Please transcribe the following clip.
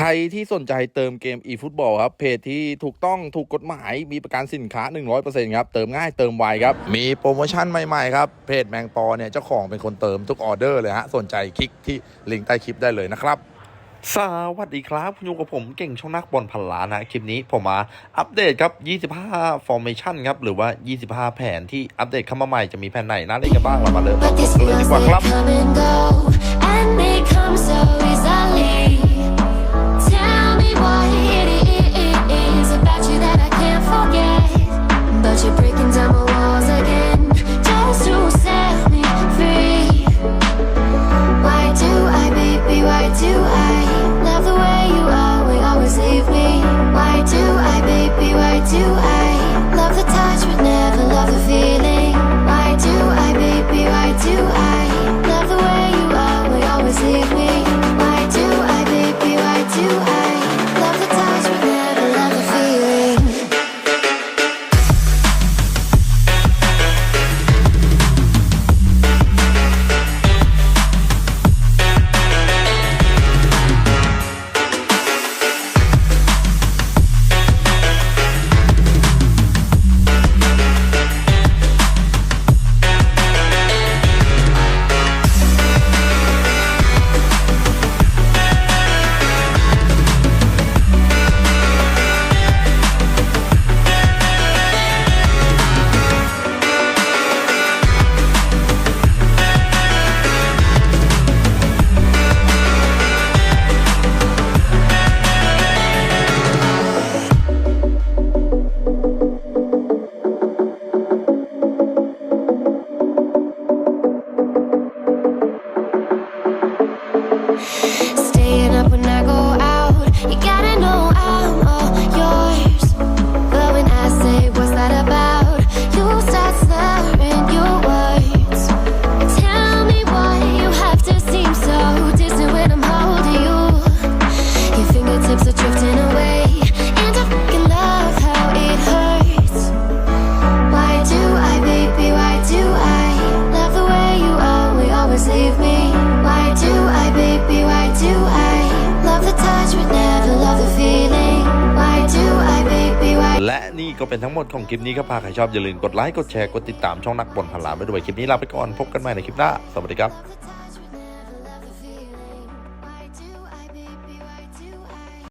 ใครที่สนใจเติมเกม eFootball ครับ เพจที่ถูกต้องถูกกฎหมาย มีประกันสินค้า 100%ครับ เติมง่ายเติมไวครับ มีโปรโมชั่นใหม่ ๆ ครับ เพจแมงปอเนี่ย เจ้าของเป็นคนเติมทุกออเดอร์เลยฮะ สนใจคลิกที่ลิงก์ใต้คลิปได้เลยนะครับสวัสดีครับคุณอยู่กับผมเก่งช่องนักบอลพันล้านนะคลิปนี้ผมมาอัปเดตครับ 25 formation ครับ หรือว่า 25 แผนที่อัปเดตเข้ามาใหม่จะมีแผนไหนน่าเล่นกันบ้างเรามาเริ่ม But กัน these เลยดี feels กว่า they ครับ Sometimes I'm. ก็เป็นทั้งหมดของคลิปนี้ครับหากใครชอบอย่าลืมกดไลค์กดแชร์กดติดตามช่องนักบอลพันล้านไปด้วยคลิปนี้ลาไปก่อนพบกันใหม่ในคลิปหน้าสวัสดีครับ